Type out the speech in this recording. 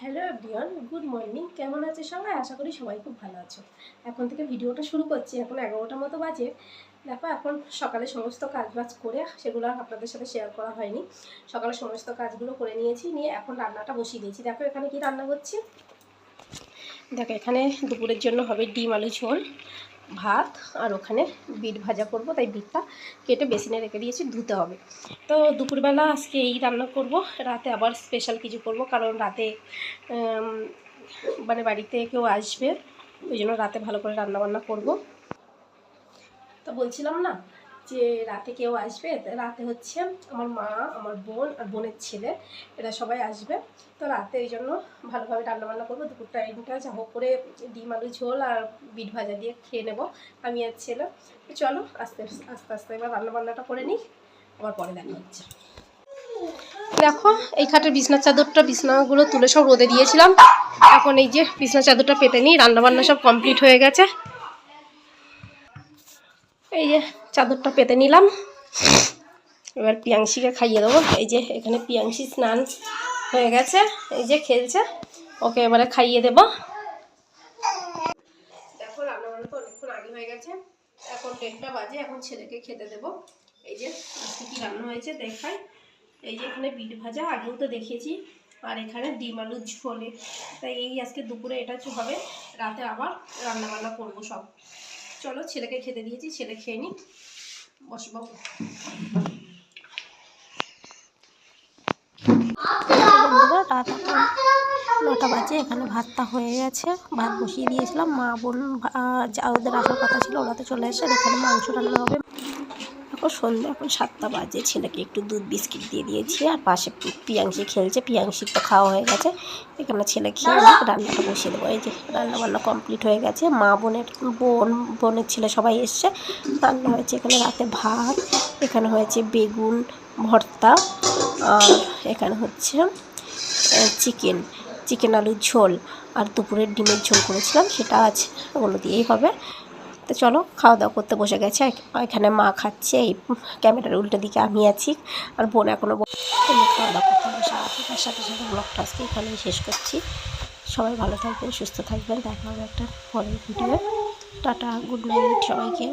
Hello everyone good morning কেমন আছে সবাই? আশা করি সবাই খুব ভালো আছো। এখন থেকে ভিডিওটা শুরু করছি, এখন এগারোটার মতো বাজে। দেখো, এখন সকালে সমস্ত কাজ বাজ করে সেগুলো আপনাদের সাথে শেয়ার করা হয়নি। সকালে সমস্ত কাজগুলো করে নিয়েছি, নিয়ে এখন রান্নাটা বসিয়ে দিয়েছি। দেখো, এখানে কি রান্না করছি? দেখো, এখানে দুপুরের জন্য হবে ডিম আলু ঝোল। ভাত আর ওখানে বিট ভাজা করব, তাই বিটটা কেটে বেসিনে রেখে দিয়েছি, ধুতে হবে। তো দুপুরবেলা আজকে এই রান্না করব, রাতে আবার স্পেশাল কিছু করব, কারণ রাতে মানে বাড়িতে কেউ আসবে, ওই জন্য রাতে ভালো করে রান্নাবান্না করব। তো বলছিলাম না যে রাতে কেউ আসবে রাতে হচ্ছে আমার মা, আমার বোন আর বোনের ছেলে, এরা সবাই আসবে। তো রাতে এই জন্য ভালোভাবে রান্না বান্না করব দুপুর টাইমটা যা হোক করে ডিম, আলু, ঝোল আর বিট ভাজা দিয়ে খেয়ে নেব, আমি আর ছেলে। চলো, আস্তে আস্তে আস্তে এবার রান্না বান্নাটা করে নিই, আবার পরে দেখা হচ্ছে। দেখো, এই খাটের বিছনার চাদরটা, বিছনাগুলো তুলে সব রোদে দিয়েছিলাম। এখন এই যে বিছনার চাদরটা পেতে নিই, রান্নাবান্না সব কমপ্লিট হয়ে গেছে। এই যে চাদরটা পেতে নিলাম। এবার পিয়াংশিকে খাইয়ে দেবো। এই যে এখানে পিয়াংশি স্নান হয়ে গেছে, এই যে খেলছে, ওকে এবারে খাইয়ে দেবো। দেখো রান্না বান্না তো অনেকক্ষণ আগে হয়ে গেছে। এখন দেড়টা বাজে, এখন ছেলেকে খেতে দেবো। এই যে, আজকে কী রান্না হয়েছে দেখাই। এই যে এখানে বিট ভাজা, আগেও তো দেখিয়েছি। আর এখানে ডিম আলুর ঝোলে। তাই এই আজকে দুপুরে এটা হবে, রাতে আবার রান্নাবান্না করব সব। চলো ছেলেকে খেতে দিয়েছি, ছেলে খেয়ে নি বসবাবু নটা বাজে, এখানে ভাতটা হয়ে গেছে। ভাত বসিয়ে দিয়েছিলাম। মা বোন ওদের আসার কথা ছিল, ওরা তো চলে এসে এখানে মাংস রান্না হবে। এখন সন্ধ্যা এখন সাতটা বাজে ছেলেকে একটু দুধ বিস্কিট দিয়ে দিয়েছি আর পাশে পিয়াংশি খেলছে পিয়াংশির তো খাওয়া হয়ে গেছে। এখানে ছেলে খেয়ে রান্নাটা বসিয়ে দেবো। এই যে রান্না বান্না কমপ্লিট হয়ে গেছে। মা বোনের বোন বোনের ছেলে সবাই এসছে। রান্না হয়েছে এখানে রাতে ভাত এখানে হয়েছে বেগুন ভর্তা আর এখানে হচ্ছে চিকেন চিকেন আলুর ঝোল। আর দুপুরের ডিমের ঝোল করেছিলাম সেটা আছে ওগুলো দিয়েই হবে। তো চলো খাওয়া দাওয়া করতে বসে গেছে। এখানে মা খাচ্ছে, এই ক্যামেরার উল্টো দিকে আমি আছি আর বোন এখনও খাওয়া দাওয়া করতে বসে আছি। তার সাথে সাথে ব্লগটা আজকে এখানেই শেষ করছি। সবাই ভালো থাকবেন, সুস্থ থাকবেন। দেখা হবে একটা পরের ভিডিও টাটা গুড নাইট সবাইকে।